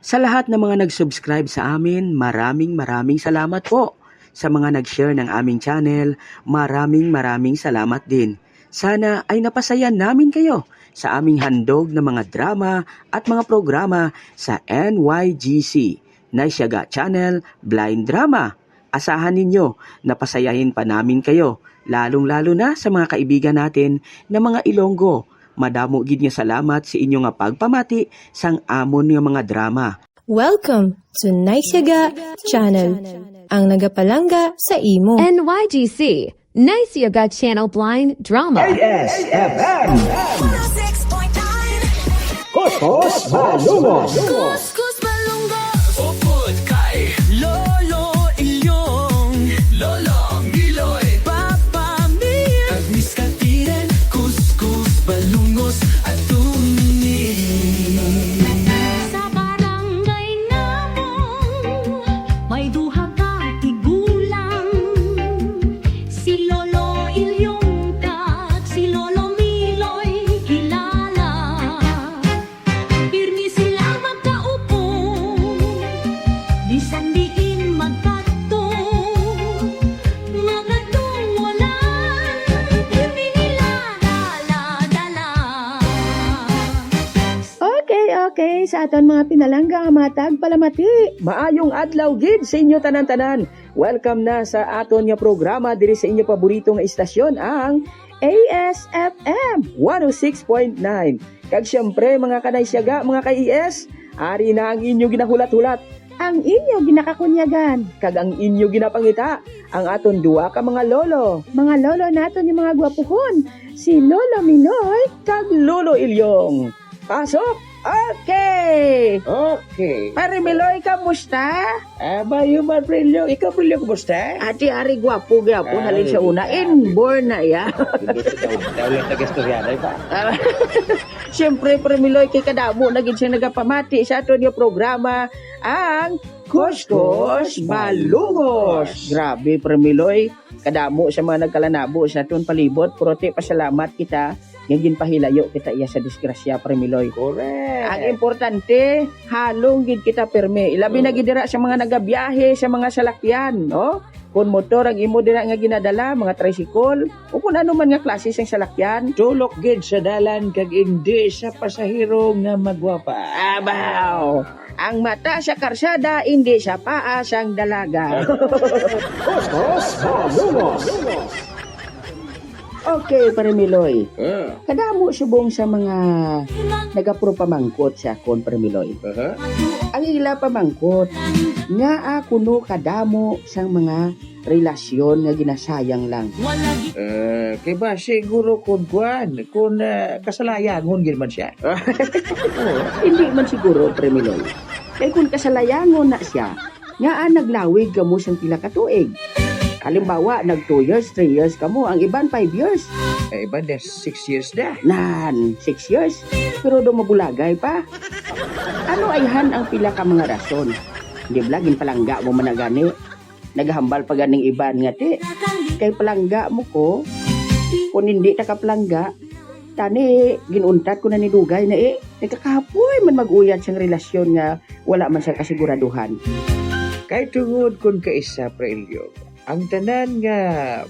Sa lahat ng mga nag-subscribe sa amin, maraming maraming salamat po. Sa mga nag-share ng aming channel, maraming maraming salamat din. Sana ay napasaya namin kayo sa aming handog ng mga drama at mga programa sa NYGC, Naisyaga Channel Blind Drama. Asahan ninyo na pasayahin pa namin kayo, lalong-lalo na sa mga kaibigan natin na mga Ilonggo. Madamo gid nga salamat sa inyo nga pagpamati sang amon nga mga drama. Welcome to Naisyaga Channel, ang nagapalanga sa imo. NYGC, Nice Yoga Channel Blind Drama. ASFM Kuskus Malungos Sa aton mga pinalangga nga matag palamati. Maayong adlaw gid sa inyo tanan-tanan. Welcome na sa aton nga programa diri sa inyo paborito nga istasyon ang ASFM 106.9. Kag syempre mga kanay siyaga, mga ka-ES, ari na ang inyo ginahulat-hulat Ang inyo ginakakunyagan. kag ang inyo ginapangita ang aton duwa ka mga lolo Mga lolo naton yung mga gwapuhon. Si Lolo Minoy. kag lolo Ilyong. Pasok! Okay! Okay Pare Miloy, kamusta? Aba yung man Prilyo Ikaw Prilyo kumusta? Ati ari gwapo gwapo Ay, halin sa una. Inborn na ya. Daulat na gastorya ba? Siyempre, Pare Miloy, kay kadamo na gid siya nagapamati sa aton yung programa ang Kuskus Balungos. Grabe, Pare Miloy. Kadamo sa mga nagkalanabo sa aton palibot. Pero ti pasalamat kita ngayon pahilayo kita iya sa disgrasya, Pare Miloy. Correct Ang importante, halong gid kita perme. Ilabi na gid dira sa mga nagabiyahe, sa mga salakyan, no? Kung motor ang imo dira nga ginadala, mga tricycle, o kung ano man nga klase sang salakyan, Tulok gid sa dalan kag hindi sa pasahero nga magwapa. abaw. Ang mata sa karsada, hindi sa paa sang dalaga. Kuskus Malungos okay, pare Miloy. Ah, Kadamo subong sa mga nagapro pamangkot sa kon pare Miloy. aha. Ang ila pamangkot, nga ako no kadamo sang mga relasyon nga ginasayang lang. Eh, kay ba siguro kung kuan, kung uh, kasalayangon gid man siya. Hindi man siguro, Premiloy. Kaya kung kasalayangon na siya, nga ah, naglawig ka mo siyang pila ka tuig. Halimbawa, nag 2 years, 3 years ka mo, ang iban 5 years. Eh, iba na 6 years na. Nan, 6 years. Pero do mabulagay pa. Ano ay han ang pila ka mga rason? Hindi blagin palangga mo managani. Naghambal pa ganing iban nga ti. Kay palangga mo ko, kung hindi ta ka palangga, tani ginuntat ko na ni Dugay na eh. Nagkakapoy man mag-uyat siyang relasyon nga wala man siya kasiguraduhan. Kay tungod kung kaisa Prilyo, ang tanan nga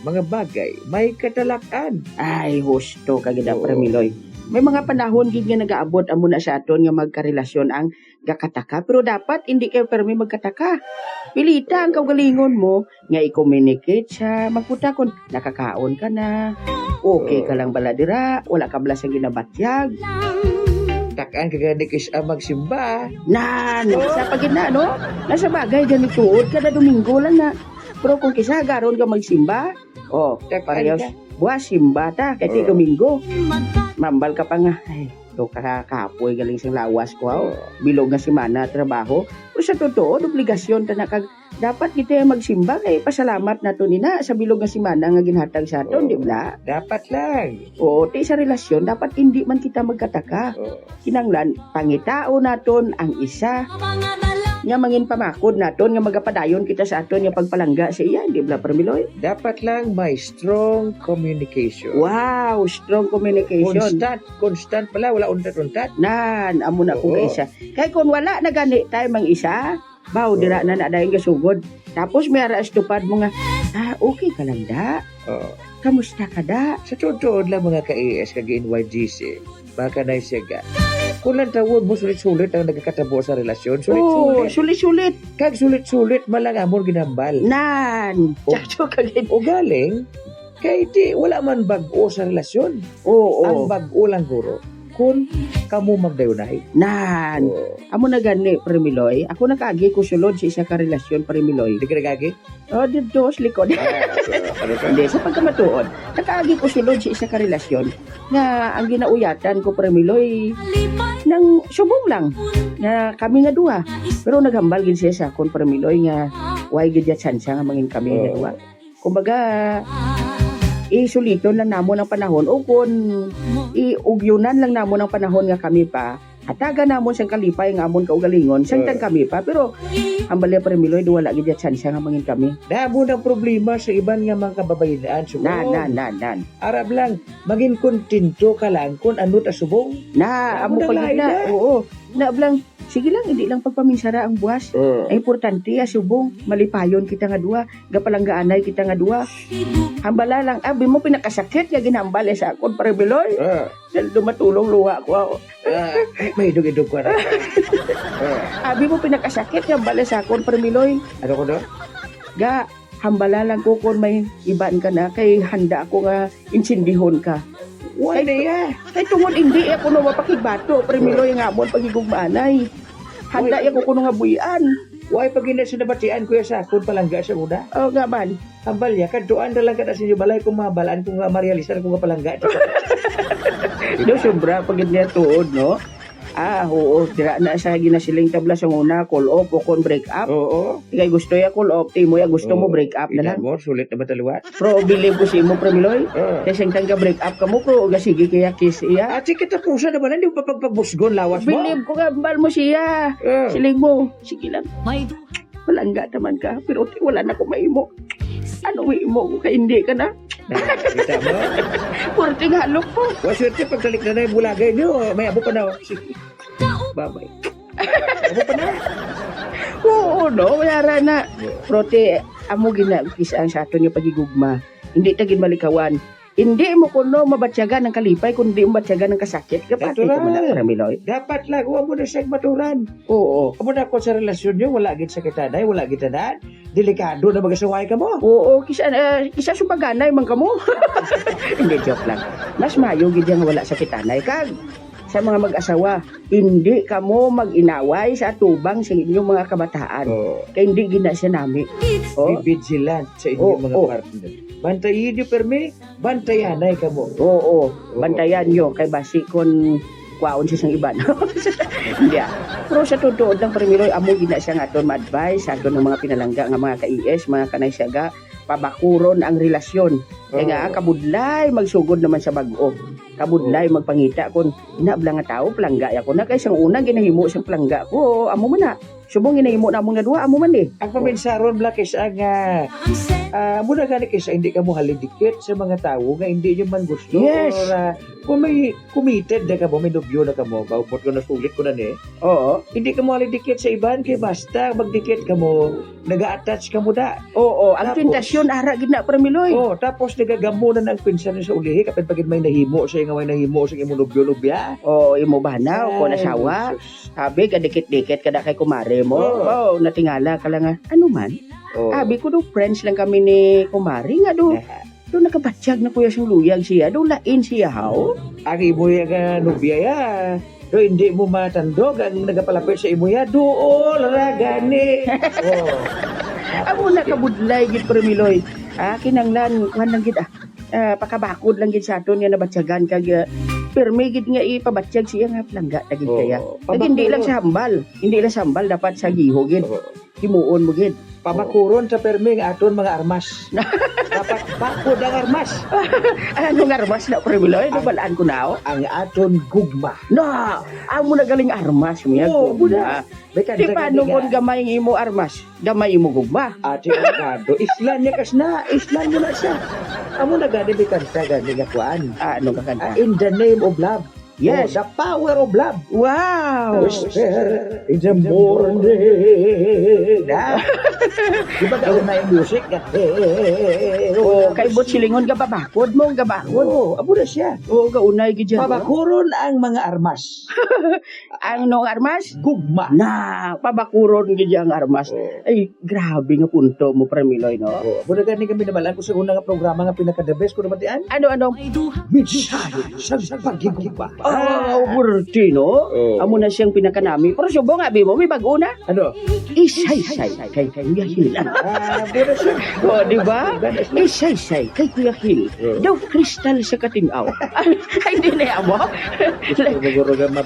mga bagay may katalakan. Ay, husto kagida Oo. Premiloy. May mga panahon gid nga nagaabot amo na sa aton nga magkarelasyon ang gakataka pero dapat hindi kayo permi magkataka. Pilita ang kaugalingon mo nga i-communicate siya, magputa kon nakakaon ka na. Okay ka lang baladira, wala ka bala sa ginabatyag. Takaan kagani kis ang magsimba. Nan, sa pagid na no? Nasa bagay ganito kada Domingo lang na. Pero kung kisa garon ka magsimba, oh, parehas buwas simba ta kay Oo. Domingo. Mambal ka pa nga. Ay, to kakakapoy galing sa lawas ko. Oh. Bilog nga semana trabaho. Pero sa totoo, obligasyon ta na kag dapat kita magsimba kay pasalamat na to nina sa bilog nga semana nga ginhatag sa aton, Oo. di ba? Dapat lang. O, ti sa relasyon, dapat hindi man kita magkataka. Oh. Kinanglan, pangitao naton ang isa nga mangin pamakod naton nga magapadayon kita sa aton nga pagpalangga sa iya, di ba Permiloy? Dapat lang may strong communication. Wow, strong communication. Constant, constant pala, wala untat-untat. Nan, amo na kung Oo. isa. Kay kung wala na gani tayo mang isa, baw dira na na dayon gasugod. Tapos may ara estupad mo nga, ah, okay ka lang da. Oo. Kamusta ka da? Sa tuod lang mga ka-AS kag NYGC, baka na siya ga. Kung lang tawod mo sulit-sulit ang nagkakatabo sa relasyon, Oh, sulit-sulit. sulit-sulit. Kag sulit-sulit malangamon ginambal. Nan, Oh. chacho ka gid. O galing, kay di wala man bag-o sa relasyon. Oo, Ang bag-o lang guro, kung kamo magdayunay. nan. Oh. Amo na gani, Premiloy. Ako nakagi ko sulod sa isa ka relasyon, Premiloy. Di ka nagagi? Oh, dito sa likod. ka? Hindi, sa pagkamatuod, nakaagi ko sulod sa isa ka relasyon nga ang ginauyatan ko, Premiloy, nang subong lang nga kami nga duha. Pero naghambal gid siya sa akon, Premiloy, nga why gid ya chance nga mangin kami nga Oo. duha. Kumbaga, isuliton lang namon ang panahon o kung iugyunan lang namon ang panahon nga kami pa hataga namon siyang kalipay nga amon kaugalingon sangtan kami pa pero ang bali Premiloy do wala gid ya chance nga mangin kami Damo ng problema sa iban nga mga kababayan. Subong. na na na na Arab lang, maging kontento ka lang kung ano ta subong. na amo na na. oo na blang sige lang hindi lang pagpaminsara ang buwas. Ang importante ah, subong malipayon kita nga duha gapalanggaanay kita nga duha hambala lang abi mo pinakasakit nga ginhambal eh sa akon Premiloy Ah, dahil dumatulong luha ko ah, may idog-idog ko na. Ah, abi mo pinakasakit nga bala sa akon Premiloy ano ko do? ga hambala lang ko kung may iban ka na kay handa ako nga insindihon ka Na ya? kay tungod hindi ako no mapakigbato Premiloy nga mo pagigugmanay handa Uy. ako kuno nga buyan Why pag hindi sinabatian ko sa akon palangga sa una? oh nga man Ambal ya, kaduan na lang ka na sa inyo balay kung mabalaan kung nga marealisan kung nga palangga. do sobra pag niya tuod no ah oo dira na sa ginasiling tabla sa una call off o kon break up Oo. kay gusto ya call off timo ya gusto mo break up na lang mo, sulit na mataluwat. pro believe ko si mo Premiloy Ah. Kasi ang tangga break up ka mo, pro, ga sige kaya kiss iya. At sige, tapusan naman, hindi mo pa pagpagbusgon lawas mo. Believe ko nga, bal mo siya. Ah. Siling mo, sige lang, May duha malangga naman ka, pero ti- wala na ko maimo. Ano imo ko kay hindi ka na? Kita mo? Purting halok po. Wa swerte pagtalik na na yung bulagay niyo. May abo pa na. Sige. Babay. Abo pa na. Oo, no, mayara na. Pero ti, amo ginagkisaan sa aton yung pagigugma. Hindi tagin malikawan. Hindi mo kuno mabatyagan ng kalipay, kundi mo batyagan ng kasakit. Kapati Natural. mo na, Ramiloy. Dapat lang, huwag mo na siyang maturan. Oo. Amo na ako sa relasyon niyo, wala gid sa kitanay, wala gid tanan. Delikado na magasaway ka mo. Oo, kisa, uh, kisa sumaganay man kamo. hindi, joke lang. Mas mayo gid yang wala sa kitanay kag sa mga mag-asawa, hindi kamo mag-inaway sa tubang sa inyong mga kabataan. Oh. Kaya hindi gina siya nami. Oh, Be vigilant sa inyong Oh, mga oh. partner. Bantayin niyo permi, bantayanay ka mo. oo, bantayan nyo kay basi kon kwaon siya sang iban. Hindi ah. Pero sa totoo lang Premiloy, amo gina siya nga aton ma-advise sa ng mga pinalangga nga mga ka-IS, mga kanay siyaga, pabakuron ang relasyon. Kaya nga, kabudlay, magsugod naman sa bag-o. Kabudlay, magpangita kon inabla nga tao, plangga ako na. Kaya siyang unang ginahimo siyang plangga ko, amo man na. Subong ginahimo na among nga duha, amo man eh. Ang paminsaron black is ang uh, uh, muna gani kaysa hindi ka mo halidikit sa mga tao nga hindi nyo man gusto. Yes. Or ah, kung may committed na ka mo, may nubyo na ka mo, baupot ko na sulit ko na ni, Oo, hindi ka mo halidikit sa iban kay basta magdikit ka mo, nag-attach ka mo da. oo, ang Tapos- tentasyon, ara gina Premiloy. Oh, tapos nagagamo na ng pinsan sa ulihi kapag pagid may nahimo sa nga may nahimo sa imong nubyo-nubya. Oo, imo ba na, o nasawa. Ay, sus. Sabi, kadikit-dikit kada kay kumare mo. Oo. Oo, natingala ka lang. Ano man? Oh. Sabi ko do, friends lang kami ni kumare nga do. Do nakabatsyag na kuya siyang luyag siya. Do lain siya haw. ang imo nga nubya ya. Do hindi mo matandog ang nagapalapit sa imo ya. Dool ra gani. oh. Amo na kabudlay gid Premiloy. Ah, kinanglan, kuhan lang gid ah. Ah, pakabakod lang gid sa aton nga nabatsyagan kag uh, permi gid nga ipabatsyag siya nga plangga tagid kaya. Oh. Kag hindi lang sa hambal. Hindi lang sa hambal dapat sa giho gid. Oh. Himuon mo gid. Pabakuron sa perming aton mga armas. Dapat bakod ang armas. Ano nga armas na Premiloy? Ano balaan ko na oh? Ang aton gugma. Na, amo na galing armas mo yan. Oo, gugma. Bekan Di paano kung gamay ng imo armas? Gamay mo gugma. Ate Ricardo, islan niya kas na, islan mo na siya. Amo na gani bi kanta gani nga kuan. Ah, ano ka Ah, kanta? In the name of love. Yes. Oh, the power of love. Wow! Whisper in the morning. Na. Di ba gawin na yung music? Oh, kay bot silingon ka babakod mo, gabakod. Oo, abo na siya. Oo, gaunay gid dyan. Pabakuron ang mga armas. Ang nung armas? Gugma. Na, pabakuron gid ang armas. Ay, grabe nga punto mo, Premiloy, no? Oh, abo na gani kami namalan ko sa unang nga programa nga pinaka-the best ko namatian. Ano, ano? May duha Mensahe sa pagigugma. Ah, burti, no? Oo. Amo na siyang pinakanami. Pero subo nga, mo, may bago na. Ano? Isay-say kay Kuya Hil. Ah, siya. O, di ba? Isay-say kay Kuya Hil. Daw kristal sa katinaw. Ay, hindi na mo. Siguro na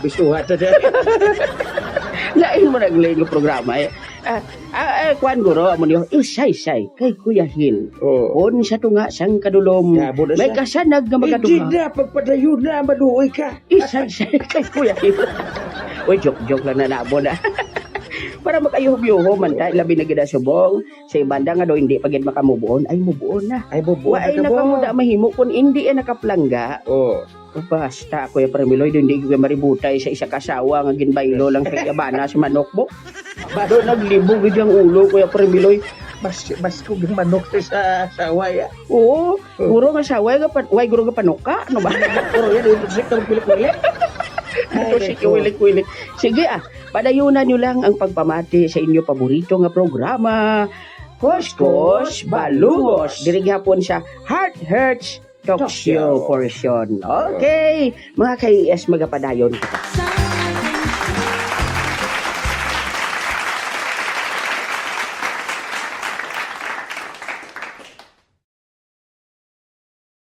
dyan. Lain mo naglay ng programa eh. Ah, ah, ah, kwan guro, amo niyo, isay-say kay Kuya Hil. Oh. On sa tunga sang kadulom. May kasanag nga Hindi magatunga. na, pagpadayon na, maluoy ka. Isay-say kay Kuya Hil. Uy, joke-joke lang na nabo na. Para makayuhub-yuho man tayo, labi na gina subong. Sa ibanda nga do, hindi pagin makamubuon, ay mubuon na. Ay, bubuo Wa ay nakamuda mahimo kung hindi ay nakaplangga. Oh. Basta ako yung Premiloy, hindi ko maributay sa isa kasawa nga ginbaylo lang sa yabana sa manok mo. Bado naglibog gid ang ulo ko yung Premiloy. Mas, mas kung yung manok sa saway. ah. Oo, guro nga saway nga pan, guro nga panuka, ano ba? Pero yan, yung sektor pilik-pilik. Ito si kiwilik-wilik. Sige ah, padayunan nyo lang ang pagpamati sa inyo paborito nga programa. Koskos Balungos. Diri hapon sa Heart Hurts Talk Show portion. Okay, mga kay-es magapadayon. sa